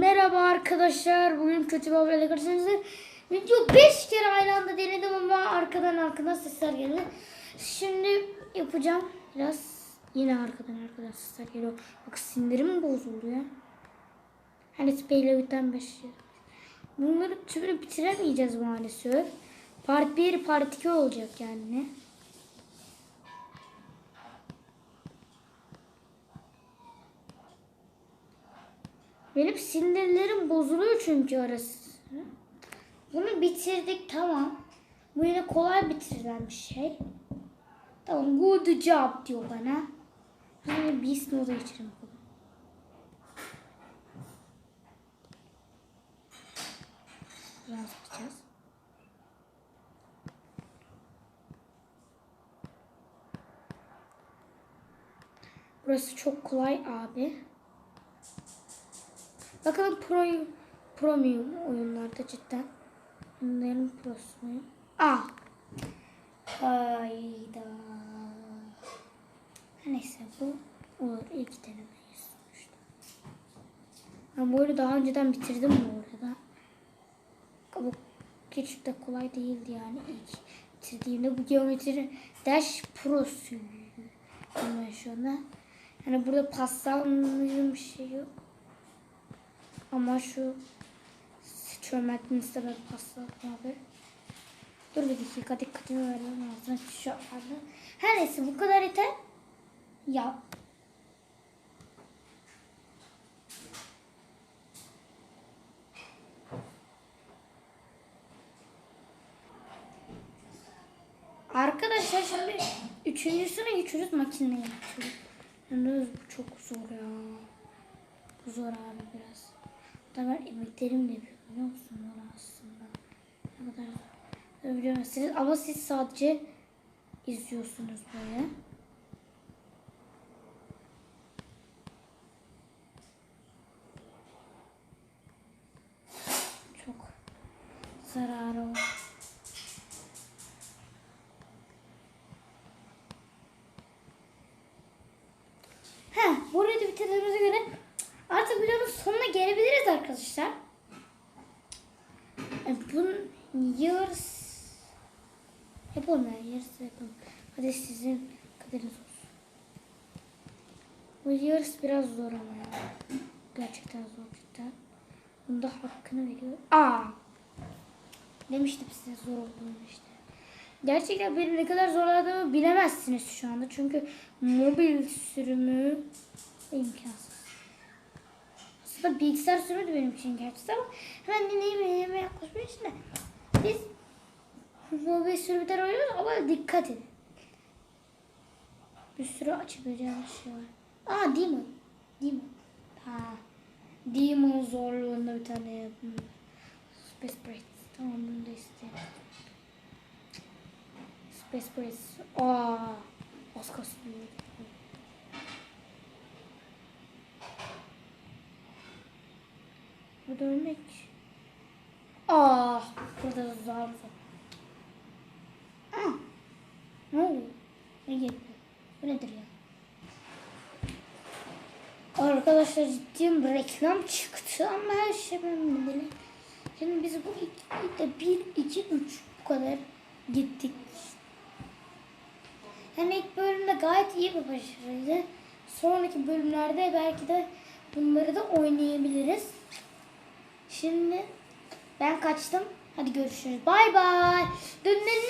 Merhaba arkadaşlar. Bugün kötü bir haberle karşınızda. Video 5 kere aynı anda denedim ama arkadan arkadan sesler geldi. Şimdi yapacağım. Biraz yine arkadan arkadan sesler geliyor. Bak sindirim bozuldu ya. Hani Spayle biten 5 Bunları tümünü bitiremeyeceğiz maalesef. Part 1, part 2 olacak yani. Benim sinirlerim bozuluyor çünkü arası. Bunu bitirdik tamam. Bu yine kolay bitirilen bir şey. Tamam good job diyor bana. Beast Mode'a geçelim bakalım. Biraz yapacağız. Burası çok kolay abi. Bakalım pro muyum oyunlarda cidden. Bunların prosu? Ah. Hayda. Neyse bu olur. ilk denemeyiz sonuçta. Ben bu oyunu daha önceden bitirdim bu arada. Ama hiç de kolay değildi yani ilk bitirdiğimde bu geometri dash prosu. Ben şu anda. Yani burada paslanmış bir şey yok. Ama şu çömeltmesi de ben paslattım abi. Dur bir dakika dikkatimi vermem lazım. Şu anda. Her neyse bu kadar yeter. Ya. Arkadaşlar şimdi üçüncüsüne geçiyoruz makineye geçiyoruz. Yalnız bu çok zor ya. Zor abi biraz. Da ben emeklerimle yapıyorum biliyor musun bunu aslında. Ne kadar siz, ama siz sadece izliyorsunuz böyle. Çok zararı var. Heh, burayı da bitirdiğimize göre artık videonun sonuna gelebiliriz arkadaşlar. E, Bunun yarısı yapalım ya yarısı yapalım. Hadi sizin kaderiniz olsun. Bu yarısı biraz zor ama ya. Gerçekten zor cidden. Bunda hakkını veriyor. Aa! Demiştim size zor olduğunu işte. Gerçekten benim ne kadar zorladığımı bilemezsiniz şu anda. Çünkü mobil sürümü imkansız. Aslında bilgisayar sürümü de benim için gerçekten ama hemen deneyim hemen yaklaşmak için de biz mobil sürümden oynuyoruz ama dikkat edin. Bir sürü açabileceğimiz şey var. Aa Demon. Demon. Ha. Demon zorluğunda bir tane yapım. Space Breath. Tamam bunu da istedim. Space Breath. Aa. Az kalsın. Burada ölmek. Ah. Burada da zar. Ah. Ne oluyor? Ne geliyor? Bu nedir ya? Arkadaşlar ciddiyim reklam çıktı ama her şey ben bedeli. Şimdi biz bu ilk de 1, 2, 3 bu kadar gittik. Yani ilk bölümde gayet iyi bir başarıydı. Sonraki bölümlerde belki de bunları da oynayabiliriz. Şimdi ben kaçtım. Hadi görüşürüz. Bay bay. Dönün